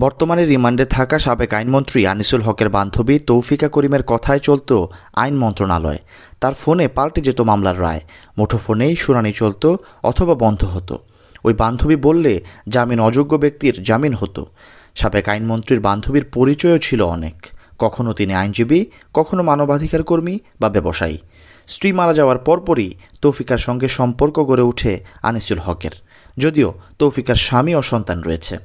বর্তমানে রিমান্ডে থাকা সাবেক আইনমন্ত্রী আনিসুল হকের বান্ধবী তৌফিকা করিমের কথায় চলত আইন মন্ত্রণালয়। তার ফোনে পাল্টে যেত মামলার রায়। মুঠোফোনেই শুনানি চলত অথবা বন্ধ হতো। ওই বান্ধবী বললে, জামিন অযোগ্য ব্যক্তির জামিন হতো। সাবেক আইনমন্ত্রীর বান্ধবীর পরিচয়ও ছিল অনেক। কখনো তিনি আইনজীবী, কখনো মানবাধিকার কর্মী বা ব্যবসায়ী। স্ত্রী মারা যাওয়ার পরপরই তৌফিকার সঙ্গে সম্পর্ক গড়ে ওঠে আনিসুল হকের। যদিও তৌফিকার স্বামী ও সন্তান রয়েছে।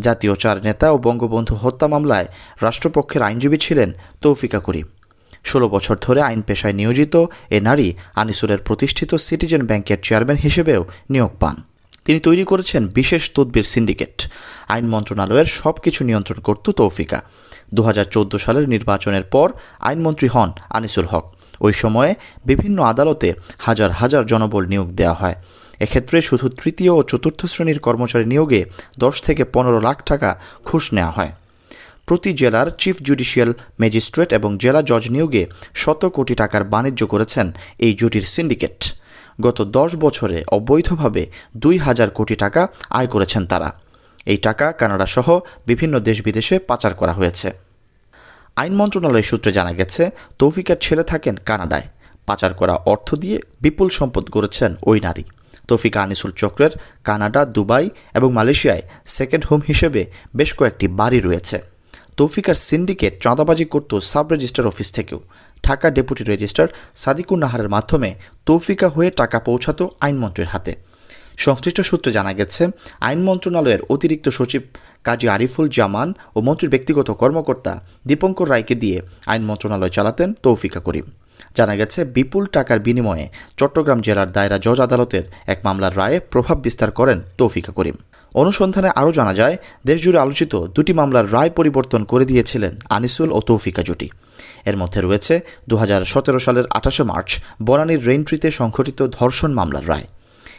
জাতীয় চার নেতা ও বঙ্গবন্ধু হত্যা মামলায় রাষ্ট্রপক্ষের আইনজীবী ছিলেন তৌফিকা করিম ষোলো বছর ধরে আইন পেশায় নিয়োজিত এ নারী আনিসুলের প্রতিষ্ঠিত সিটিজেন ব্যাংকের চেয়ারম্যান হিসেবেও নিয়োগ পান। তিনি তৈরি করেছেন বিশেষ তদবির সিন্ডিকেট। আইন মন্ত্রণালয়ের সব কিছু নিয়ন্ত্রণ করত তৌফিকা। দু হাজার চৌদ্দ সালের নির্বাচনের পর আইনমন্ত্রী হন আনিসুল হক। ওই সময়ে বিভিন্ন আদালতে হাজার হাজার জনবল নিয়োগ দেওয়া হয়। এক্ষেত্রে শুধু তৃতীয় ও চতুর্থ শ্রেণির কর্মচারী নিয়োগে দশ থেকে পনেরো লাখ টাকা ঘুষ নেওয়া হয়। প্রতি জেলার চিফ জুডিশিয়াল ম্যাজিস্ট্রেট এবং জেলা জজ নিয়োগে শত কোটি টাকার বাণিজ্য করেছেন এই জুটির সিন্ডিকেট। গত দশ বছরে অবৈধভাবে দুই হাজার কোটি টাকা আয় করেছেন তারা। এই টাকা কানাডা সহ বিভিন্ন দেশ বিদেশে পাচার করা হয়েছে। আইন মন্ত্রণালয় সূত্রে জানা গেছে তৌফিকার ছেলে থাকেন কানাডায়। পাচার করা অর্থ দিয়ে বিপুল সম্পদ গড়েছেন ওই নারী। তৌফিকা আনিসুল চক্রের কানাডা, দুবাই এবং মালয়েশিয়ায় সেকেন্ড হোম হিসেবে বেশ কয়েকটি বাড়ি রয়েছে। তৌফিকার সিন্ডিকেট চাঁদাবাজি করত সাব রেজিস্টার অফিস থেকেও। ঢাকা ডেপুটি রেজিস্ট্রার সাদিকুর নাহারের মাধ্যমে তৌফিকা হয়ে টাকা পৌঁছাতো আইনমন্ত্রীর হাতে। সংশ্লিষ্ট সূত্রে জানা গেছে, আইন মন্ত্রণালয়ের অতিরিক্ত সচিব কাজী আরিফুল জামান ও মন্ত্রীর ব্যক্তিগত কর্মকর্তা দীপঙ্কর রায়কে দিয়ে আইন মন্ত্রণালয় চালাতেন তৌফিকা করিম। জানা গেছে, বিপুল টাকার বিনিময়ে চট্টগ্রাম জেলার দায়রা জজ আদালতের এক মামলার রায়ে প্রভাব বিস্তার করেন তৌফিকা করিম। অনুসন্ধানে আরও জানা যায়, দেশজুড়ে আলোচিত দুটি মামলার রায় পরিবর্তন করে দিয়েছিলেন আনিসুল ও তৌফিকা জুটি। এর মধ্যে রয়েছে দু হাজার সতেরো সালের আঠাশে মার্চ বনানীর রেইনট্রিতে সংঘটিত ধর্ষণ মামলার রায়।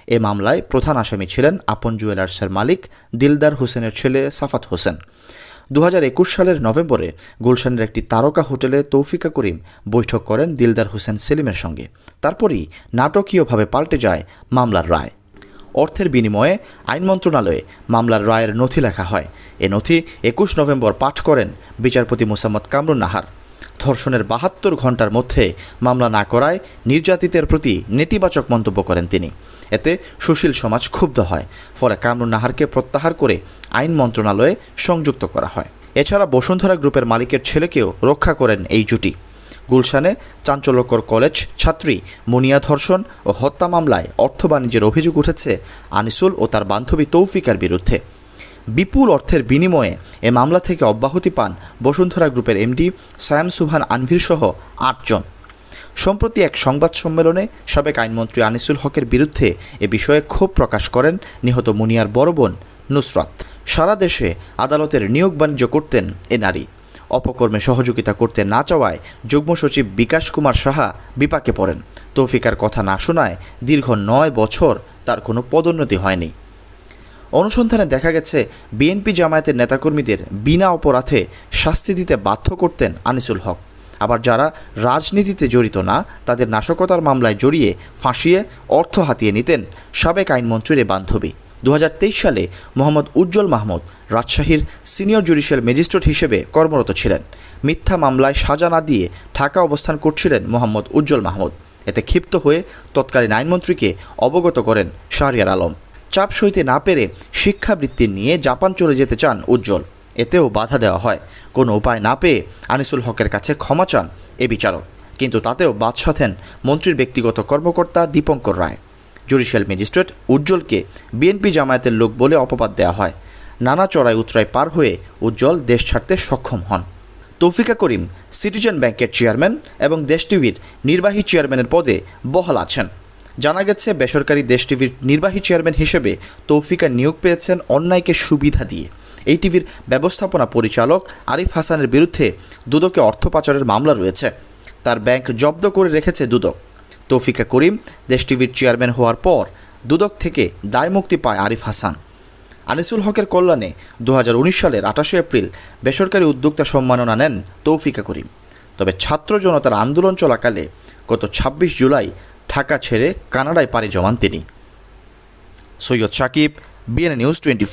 এ মামলায় প্রধান আসামি ছিলেন আপন জুয়েলার্সের মালিক দিলদার হোসেনের ছেলে সাফাত হোসেন। দু হাজার একুশ সালের নভেম্বরে গুলশানের একটি তারকা হোটেলে তৌফিকা করিম বৈঠক করেন দিলদার হোসেন সেলিমের সঙ্গে। তারপরই নাটকীয়ভাবে পাল্টে যায় মামলার রায়। অর্থের বিনিময়ে আইন মন্ত্রণালয়ে মামলার রায়ের নথি লেখা হয়। এ নথি একুশ নভেম্বর পাঠ করেন বিচারপতি মোসাম্মদ কামরুন নাহার। ধর্ষণের বাহাত্তর ঘণ্টার মধ্যে মামলা না করায় নির্যাতিতের প্রতি নেতিবাচক মন্তব্য করেন তিনি। এতে সুশীল সমাজ ক্ষুব্ধ হয়। ফলে কামরুন নাহারকে প্রত্যাহার করে আইন মন্ত্রণালয়ে সংযুক্ত করা হয়। এছাড়া বসুন্ধরা গ্রুপের মালিকের ছেলেকেও রক্ষা করেন এই জুটি। গুলশানে চাঞ্চল্যকর কলেজ ছাত্রী মুনিয়া ধর্ষণ ও হত্যা মামলায় অর্থ বাণিজ্যের অভিযোগ উঠেছে আনিসুল ও তার বান্ধবী তৌফিকার বিরুদ্ধে। বিপুল অর্থের বিনিময়ে এ মামলা থেকে অব্যাহতি পান বসুন্ধরা গ্রুপের এমডি সায়াম সুভান আনভির সহ আটজন। সম্প্রতি এক সংবাদ সম্মেলনে সাবেক আইনমন্ত্রী আনিসুল হকের বিরুদ্ধে এ বিষয়ে ক্ষোভ প্রকাশ করেন নিহত মুনিয়ার বড় বোন নুসরাত। সারা দেশে আদালতের নিয়োগ বাণিজ্য করতেন এ নারী। অপকর্মে সহযোগিতা করতে না চাওয়ায় যুগ্ম সচিব বিকাশ কুমার সাহা বিপাকে পড়েন। তৌফিকার কথা না শোনায় দীর্ঘ নয় বছর তার কোনো পদোন্নতি হয়নি। অনুসন্ধানে দেখা গেছে, বিএনপি জামায়াতের নেতাকর্মীদের বিনা অপরাধে শাস্তি দিতে বাধ্য করতেন আনিসুল হক। আবার যারা রাজনীতিতে জড়িত না, তাদের নাশকতার মামলায় জড়িয়ে ফাঁসিয়ে অর্থ হাতিয়ে নিতেন সাবেক আইনমন্ত্রীর বান্ধবী। দু হাজার তেইশ সালে মোহাম্মদ উজ্জ্বল মাহমুদ রাজশাহীর সিনিয়র জুডিশিয়াল ম্যাজিস্ট্রেট হিসেবে কর্মরত ছিলেন। মিথ্যা মামলায় সাজা না দিয়ে ঢাকা অবস্থান করছিলেন মোহাম্মদ উজ্জ্বল মাহমুদ। এতে ক্ষিপ্ত হয়ে তৎকালীন আইনমন্ত্রীকে অবগত করেন শাহরিয়ার আলম। চাপ সইতে না পেরে শিক্ষাবৃত্তি নিয়ে জাপান চলে যেতে চান উজ্জ্বল। এতেও বাধা দেওয়া হয়। কোনো উপায় না পেয়ে আনিসুল হকের কাছে ক্ষমা চান এ বিচারক। কিন্তু তাতেও বাদ সাধেন মন্ত্রীর ব্যক্তিগত কর্মকর্তা দীপঙ্কর রায়। জুডিশিয়াল ম্যাজিস্ট্রেট উজ্জ্বলকে বিএনপি জামায়াতের লোক বলে অপবাদ দেওয়া হয়। নানা চড়াই উতরাই পার হয়ে উজ্জ্বল দেশ ছাড়তে সক্ষম হন। তৌফিকা করিম, সিটিজেন ব্যাংকের চেয়ারম্যান এবং দেশ টিভির নির্বাহী চেয়ারম্যানের পদে বহাল আছেন। জানা গেছে, বেসরকারি দেশ টিভির নির্বাহী চেয়ারম্যান হিসেবে তৌফিকা নিয়োগ পেয়েছেন অন্যায়কে সুবিধা দিয়ে। এই টিভির ব্যবস্থাপনা পরিচালক আরিফ হাসানের বিরুদ্ধে দুদকে অর্থ পাচারের মামলা রয়েছে। তার ব্যাংক জব্দ করে রেখেছে দুদক। তৌফিকা করিম দেশ টিভির চেয়ারম্যান হওয়ার পর দুদক থেকে দায়মুক্তি পায় আরিফ হাসান। আনিসুল হকের কল্যাণে দু হাজার উনিশ সালের আঠাশে এপ্রিল বেসরকারি উদ্যোক্তা সম্মাননা নেন তৌফিকা করিম। তবে ছাত্র জনতার আন্দোলন চলাকালে গত ২৬ জুলাই ঢাকা ছেড়ে কানাডায় পাড়ি জমান তিনি। Syed Sakib BNA news twenty